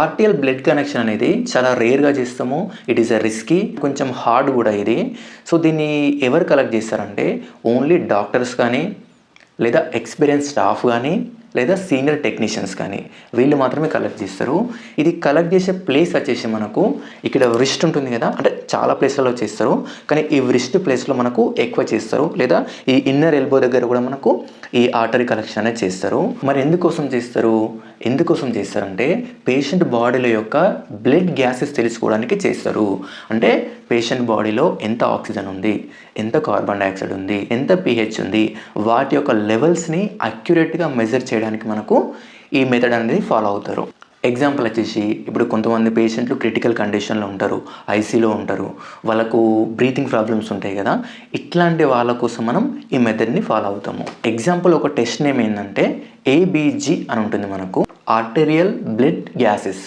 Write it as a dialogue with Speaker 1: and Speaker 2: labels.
Speaker 1: RTL blood connection అనేది చాలా రేర్గా చేస్తాము. ఇట్ ఈస్ అ రిస్కీ కొంచెం హార్డ్ కూడా ఇది. సో దీన్ని ఎవరు కలెక్ట్ చేస్తారంటే ఓన్లీ డాక్టర్స్ కానీ లేదా ఎక్స్పీరియన్స్ స్టాఫ్ కానీ లేదా సీనియర్ టెక్నీషియన్స్ కానీ వీళ్ళు మాత్రమే కలెక్ట్ చేస్తారు. ఇది కలెక్ట్ చేసే ప్లేస్ వచ్చేసి మనకు ఇక్కడ రిస్ట్ ఉంటుంది కదా అంటే చాలా ప్లేస్లలో చేస్తారు. కానీ ఈ రిస్ట్ ప్లేస్లో మనకు ఎక్కువ చేస్తారు. లేదా ఈ ఇన్నర్ ఎల్బో దగ్గర కూడా మనకు ఈ ఆర్టరీ కలెక్షన్ అనేది చేస్తారు. మరి ఎందుకోసం చేస్తారు? ఎందుకోసం చేస్తారంటే పేషెంట్ బాడీలో యొక్క బ్లడ్ గ్యాసెస్ తెలుసుకోవడానికి చేస్తారు. అంటే పేషెంట్ బాడీలో ఎంత ఆక్సిజన్ ఉంది ఎంత కార్బన్ డైఆక్సైడ్ ఉంది ఎంత పిహెచ్ ఉంది వాటి యొక్క లెవెల్స్ని అక్యురేట్గా మెజర్ చేయడానికి మనకు ఈ మెథడ్ అనేది ఫాలో అవుతారు. ఎగ్జాంపుల్ వచ్చేసి ఇప్పుడు కొంతమంది పేషెంట్లు క్రిటికల్ కండిషన్లో ఉంటారు ఐసీలో ఉంటారు వాళ్ళకు బ్రీతింగ్ ప్రాబ్లమ్స్ ఉంటాయి కదా ఇట్లాంటి వాళ్ళ కోసం మనం ఈ మెథడ్ని ఫాలో అవుతాము. ఎగ్జాంపుల్ ఒక టెస్ట్ నేమ్ ఏంటంటే ఏబీజీ అని ఉంటుంది మనకు. ఆర్టెరియల్ బ్లడ్ గ్యాసెస్